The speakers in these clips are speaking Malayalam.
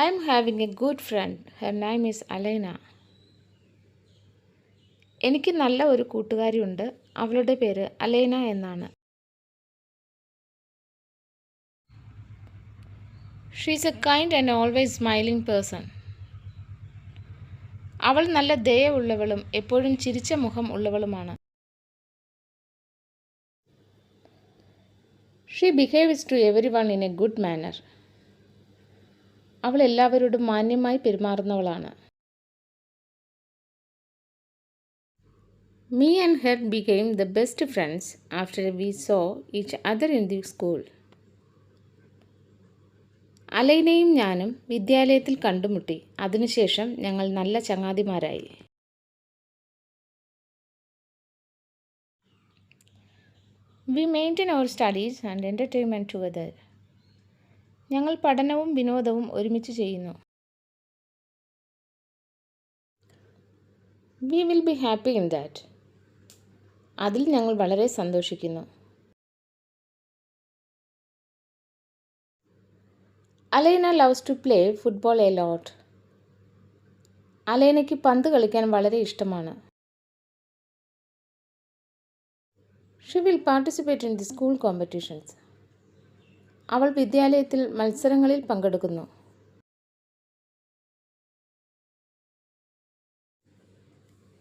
I am having a good friend. Her name is Alena. എനിക്ക് നല്ല ഒരു കൂട്ടുകാരിയുണ്ട് അവളുടെ പേര് അലേന എന്നാണ്. She's a kind and always smiling person അവൾ നല്ല ദയവുള്ളവളും എപ്പോഴും ചിരിച്ച മുഖം ഉള്ളവളുമാണ്. She behaves to everyone in a good manner അവൾ എല്ലാവരോടും മാന്യമായി പെരുമാറുന്നവളാണ്. Me and her became the best friends after we saw each other in the school അലൈനയും ഞാനും വിദ്യാലയത്തിൽ കണ്ടുമുട്ടി. അതിനുശേഷം ഞങ്ങൾ നല്ല ചങ്ങാതിമാരായി. We maintain our studies and entertainment together ഞങ്ങൾ പഠനവും വിനോദവും ഒരുമിച്ച് ചെയ്യുന്നു. We will be happy in that അതിൽ ഞങ്ങൾ വളരെ സന്തോഷിക്കുന്നു. Alaina loves to play football a lot അലൈനയ്ക്ക് പന്ത് കളിക്കാൻ വളരെ ഇഷ്ടമാണ്. She will participate in the school competitions അവൾ വിദ്യാലയത്തിൽ മത്സരങ്ങളിൽ പങ്കെടുക്കുന്നു.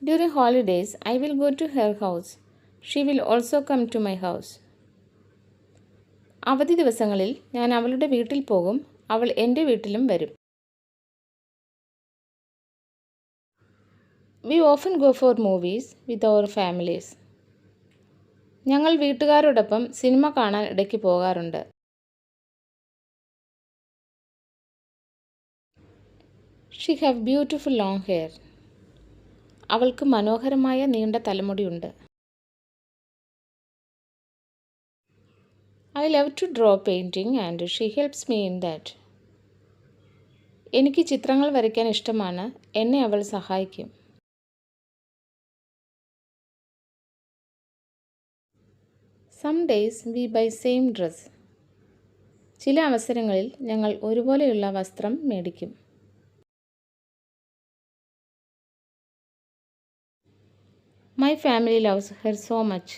During holidays I will go to her house she will also come to my house അവധി ദിവസങ്ങളിൽ ഞാൻ അവളുടെ വീട്ടിൽ പോകും. അവൾ എന്റെ വീട്ടിലും വരും. We often go for movies with our families ഞങ്ങൾ വീട്ടുകാരോടൊപ്പം സിനിമ കാണാൻ ഇടയ്ക്ക് പോകാറുണ്ട്. She have beautiful long hair അവൾക്ക് മനോഹരമായ നീണ്ട തലമുടിയുണ്ട്. I love to draw painting and she helps me in that എനിക്ക് ചിത്രങ്ങൾ വരയ്ക്കാൻ ഇഷ്ടമാണ്. എന്നെ അവൾ സഹായിക്കും. Some days we buy same dress ചില അവസരങ്ങളിൽ ഞങ്ങൾ ഒരുപോലെയുള്ള വസ്ത്രം മേടിക്കും. My family loves her so much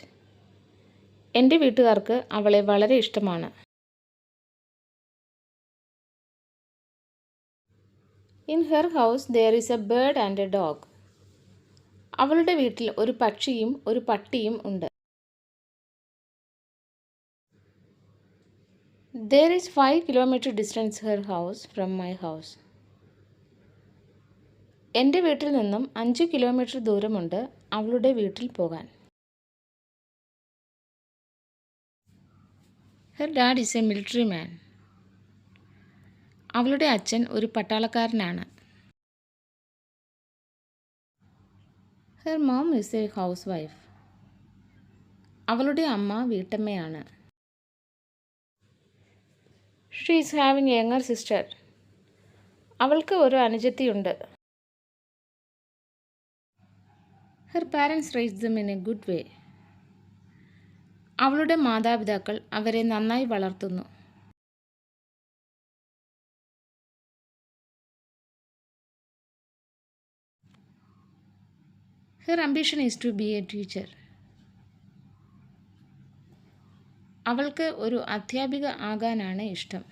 എന്റെ വീട്ടുകാർക്ക് അവളെ വളരെ ഇഷ്ടമാണ്. In her house there is a bird and a dog അവളുടെ വീട്ടിൽ ഒരു പക്ഷിയും ഒരു പട്ടിയും ഉണ്ട്. There is five kilometre distance her house from my house എന്റെ വീട്ടിൽ നിന്നും അഞ്ച് കിലോമീറ്റർ ദൂരമുണ്ട്. അവളുടെ വീട്ടിൽ പോകാൻ. Her dad is a military man അവളുടെ അച്ഛൻ ഒരു പട്ടാളക്കാരനാണ്. Her mom is a housewife അവളുടെ അമ്മ വീട്ടമ്മയാണ്. She is having younger sister അവൾക്ക് ഒരു അനുജത്തിയുണ്ട്. Her parents raise them in a good way അവളുടെ മാതാപിതാക്കൾ അവരെ നന്നായി വളർത്തുന്നു. Her ambition is to be a teacher അവൾക്ക് ഒരു അധ്യാപിക ആകാനാണ് ഇഷ്ടം.